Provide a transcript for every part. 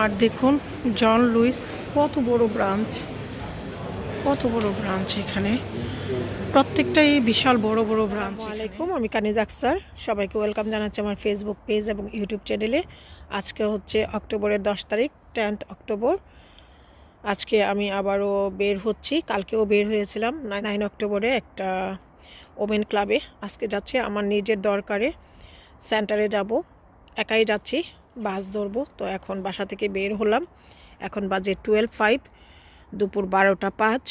আর দেখুন, John Lewis, কত বড় ব্রাঞ্চ। কত বড় ব্রাঞ্চ এখানে। প্রত্যেকটাই বিশাল বড় বড় ব্রাঞ্চ আলাইকুম আমি কানিজ আক্সার সবাইকে ওয়েলকাম জানাচ্ছি আমার ফেসবুক পেজ এবং ইউটিউব চ্যানেলে আজকে হচ্ছে অক্টোবরের দশ তারিখ টেন্থ অক্টোবর। আজকে আমি আবারও বের হচ্ছি। কালকেও বের হয়েছিলাম নাইন অক্টোবরে একটা ওমেন ক্লাবে আজকে যাচ্ছে আমার নিজের দরকারে। সেন্টারে যাব। একাই যাচ্ছি। বাস ধরবো। তো এখন বাসা থেকে বের হলাম। এখন বাজে টুয়েলভ ফাইভ দুপুর বারোটা পাঁচ।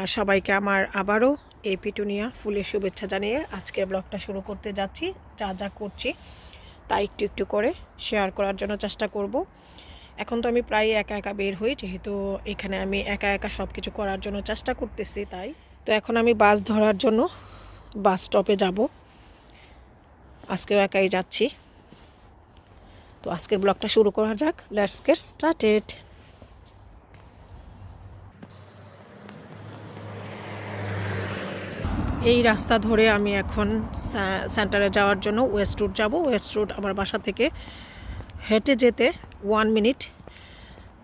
আর সবাইকে আমার আবারও এই পিটুনিয়া ফুলের শুভেচ্ছা জানিয়ে আজকে ব্লগটা শুরু করতে যাচ্ছি। যা যা করছি তা একটু একটু করে শেয়ার করার জন্য চেষ্টা করব। এখন তো আমি প্রায় একা একা বের হই, যেহেতু এখানে আমি একা একা সব কিছু করার জন্য চেষ্টা করতেছি তাই। তো এখন আমি বাস ধরার জন্য বাস স্টপে যাব। আজকেও একাই যাচ্ছি। তো আজকের ব্লগটা শুরু করা যাক। লেটস গেট স্টার্টেড এই রাস্তা ধরে আমি এখন সেন্টারে যাওয়ার জন্য ওয়েস্ট রুট যাব। ওয়েস্ট রুট আমার বাসা থেকে হেঁটে যেতে ওয়ান মিনিট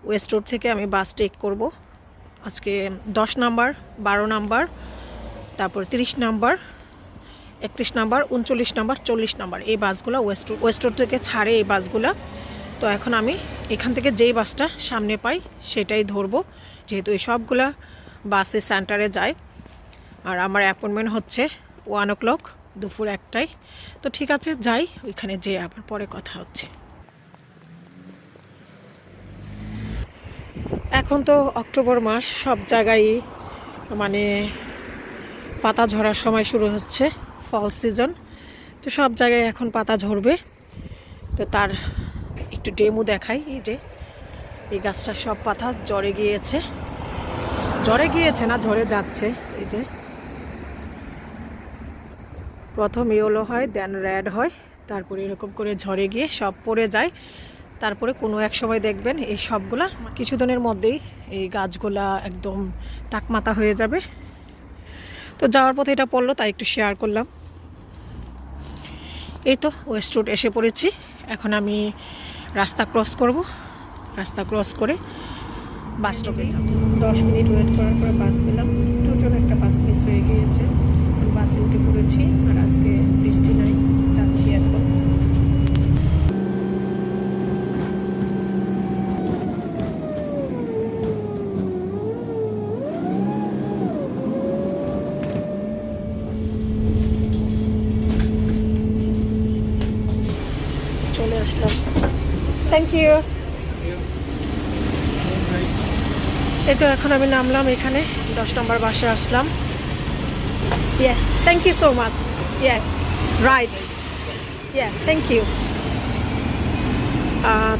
ওয়েস্ট রোড থেকে আমি বাস টেক করব। আজকে দশ নাম্বার, বারো নাম্বার, তারপর তিরিশ নাম্বার একত্রিশ নাম্বার, উনচল্লিশ নাম্বার, চল্লিশ নাম্বার। এই বাসগুলো ওয়েস্ট ওয়েস্ট রোড থেকে ছাড়ে এই বাসগুলো। তো এখন আমি এখান থেকে যেই বাসটা সামনে পাই সেটাই ধরবো। যেহেতু এই সবগুলা বাসে সেন্টারে যায়। আর আমার অ্যাপয়েন্টমেন্ট হচ্ছে ওয়ান ও ক্লক দুপুর একটাই তো ঠিক আছে, যাই, ওইখানে যেয়ে আবার পরে কথা হচ্ছে। এখন তো অক্টোবর মাস, সব জায়গায় মানে পাতা ঝরার সময় শুরু হচ্ছে। Fall season. তো সব জায়গায় এখন পাতা ঝরবে। তো তার একটু ডেমো দেখাই, এই যে। এই গাছটার সব পাতা জ্বরে গিয়েছে। জ্বরে গিয়েছে না, ঝরে যাচ্ছে, এই যে। প্রথম ইয়েলো হয় দেন রেড হয়। তারপরে এরকম করে ঝরে গিয়ে সব পড়ে যায়। তারপরে কোনো এক সময় দেখবেন এই সবগুলা কিছুদিনের মধ্যেই এই গাছগুলা একদম টাকমাতা হয়ে যাবে। তো যাওয়ার পথে এটা পড়ল, তাই একটু শেয়ার করলাম। এই তো ওয়েস্ট রোড এসে পড়েছি। এখন আমি রাস্তা ক্রস করব। রাস্তা ক্রস করে বাস স্টপে যাব। দশ মিনিট ওয়েট করার পর বাস পেলাম দুজন একটা বাস মিস হয়ে গিয়েছে এখন বাসে উঠে পড়েছি আর আজকে বৃষ্টি নাই যাচ্ছি এখন চলে আসলাম থ্যাংক ইউ এই তো এখন আমি নামলাম এখানে, দশ নম্বর বাসে আসলাম। ইয়ে থ্যাংক ইউ সো মাচ ইয়ে রাইট ইয়ে থ্যাংক ইউ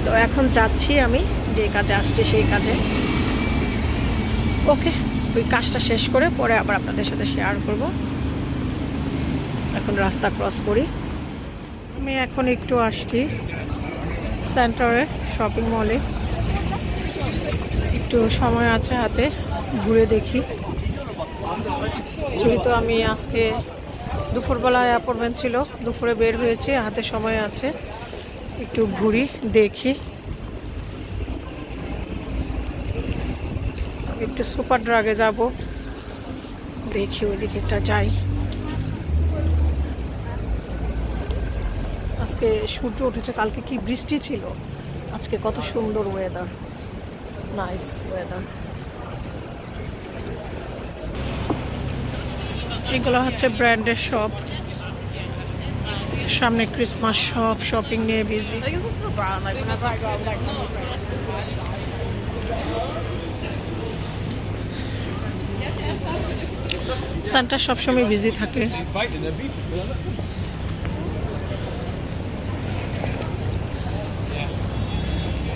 তো এখন যাচ্ছি আমি, যে কাজে আসছি সেই কাজে। ওকে ওই কাজটা শেষ করে পরে আবার আপনাদের সাথে শেয়ার করব। এখন রাস্তা ক্রস করি। আমি এখন একটু আসছি। সেন্টারে শপিং মলে একটু সময় আছে হাতে, ঘুরে দেখি। যেহেতু আমি আজকে দুপুরবেলায় অ্যাপয়েন্টমেন্ট ছিল, দুপুরে বের হয়েছি, হাতে সময় আছে। একটু ঘুরি, দেখি। একটু সুপার ড্রাগে যাব। দেখি ওই দিকেটা যাই। আজকে সূর্য উঠেছে, কালকে কি বৃষ্টি ছিল? আজকে কত সুন্দর ওয়েদার নাইস ওয়েদার এগুলো হচ্ছে ব্র্যান্ডের শপ সামনে ক্রিসমাস শপ শপিং নিয়ে বিজি সেন্টার সবসময় বিজি থাকে।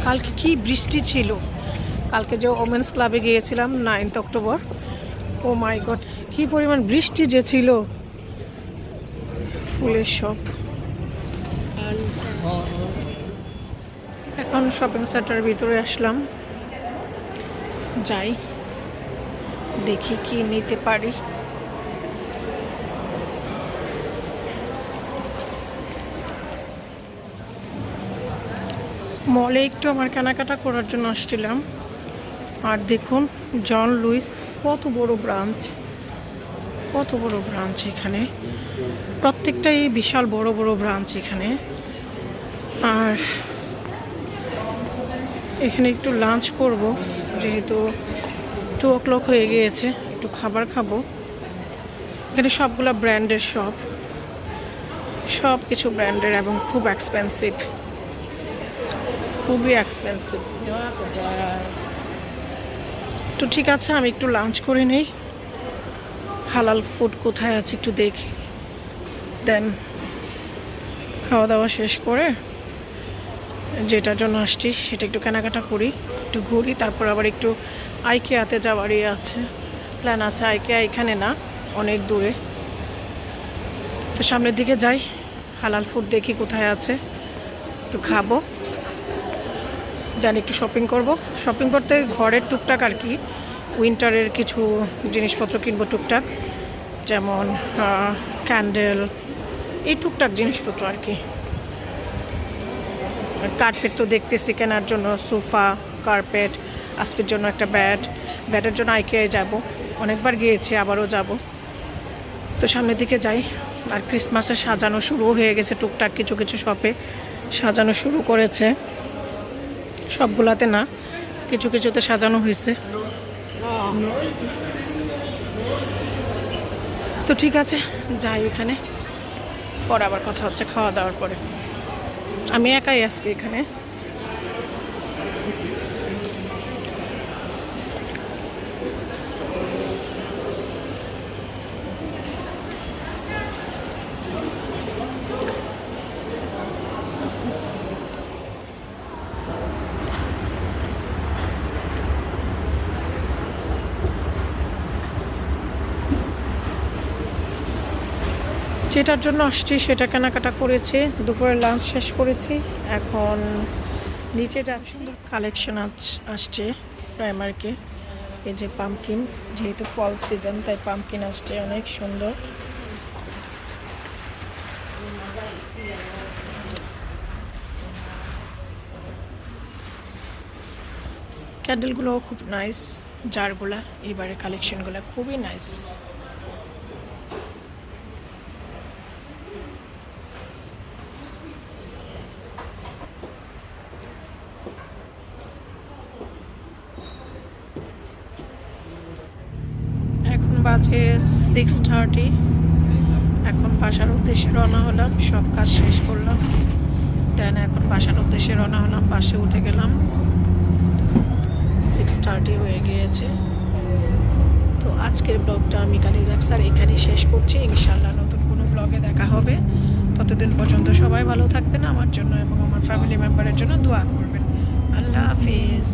কালকে কি বৃষ্টি ছিল? কালকে যে ওমেন্স ক্লাবে গিয়েছিলাম ninth October oh my god কি পরিমাণ বৃষ্টি যে ছিল? ফুলের শপ এখন শপিং সেন্টারের ভিতরে আসলাম। যাই, দেখি কি নিতে পারি। মলে একটু আমার কেনাকাটা করার জন্য আসছিলাম। আর দেখুন, জন লুইস, কত বড় ব্রাঞ্চ। কত বড় ব্রাঞ্চ এখানে। প্রত্যেকটাই বিশাল বড় বড় ব্রাঞ্চ এখানে। আর এখানে একটু লাঞ্চ করব, যেহেতু টু ও ক্লক হয়ে গিয়েছে, একটু খাবার খাব। এখানে সবগুলো ব্র্যান্ডের শপ সব কিছু ব্র্যান্ডের এবং খুব এক্সপেন্সিভ খুবই এক্সপেন্সিভ তো ঠিক আছে, আমি একটু লাঞ্চ করে নেই। হালাল ফুড কোথায় আছে একটু দেখি। দেন খাওয়া দাওয়া শেষ করে যেটার জন্য আসছি সেটা একটু কেনাকাটা করি, একটু ঘুরি, তারপর আবার একটু আইকেয়াতে যাওয়ারই আছে প্ল্যান আছে। আইকেয়া এখানে না, অনেক দূরে। তো সামনের দিকে যাই, হালাল ফুড দেখি কোথায় আছে। একটু খাব। জানি একটু শপিং করব। শপিং করতে ঘরের টুকটাক আর কি উইন্টারের কিছু জিনিসপত্র কিনবো টুকটাক, যেমন ক্যান্ডেল এই টুকটাক জিনিসপত্র আর কি। কার্পেট তো দেখতেছি কেনার জন্য সোফা কার্পেট আসপির জন্য একটা ব্যাট ব্যাটের জন্য আইকেআই যাব। অনেকবার গিয়েছি, আবারও যাব। তো সামনের দিকে যাই। আর ক্রিসমাসের সাজানো শুরু হয়ে গেছে টুকটাক কিছু কিছু শপে সাজানো শুরু করেছে। সবগুলাতে না, কিছু কিছুতে সাজানো হয়েছে। তো ঠিক আছে, যাই ওখানে। পরে আবার কথা হচ্ছে, খাওয়া দাওয়ার পরে। আমি একাই আজকে এখানে। যেটার জন্য আসছি সেটা কেনাকাটা করেছে দুপুরে লাঞ্চ শেষ করেছি। এখন নিচে যাচ্ছি। কালেকশন আসছে প্রাইমারকে এই যে পামকিন যেহেতু ফল সিজন তাই পামকিন আসছে, অনেক সুন্দর। ক্যান্ডেলগুলোও খুব নাইস জারগুলা এবারে কালেকশনগুলো খুবই নাইস এখন বাজে সিক্স থার্টি এখন বাসার উদ্দেশ্যে রওনা হলাম, সব কাজ শেষ করলাম। দেন এখন বাসার উদ্দেশ্যে রওনা হলাম, বাসে উঠে গেলাম। সিক্স থার্টি হয়ে গিয়েছে। তো আজকের ব্লগটা আমি কালি জাকসার এখানেই শেষ করছি। ইনশাল্লাহ নতুন কোনো ব্লগে দেখা হবে। ততদিন পর্যন্ত সবাই ভালো থাকবেন আমার জন্য এবং আমার ফ্যামিলি মেম্বারের জন্য দোয়া করবেন। আল্লাহ হাফিজ।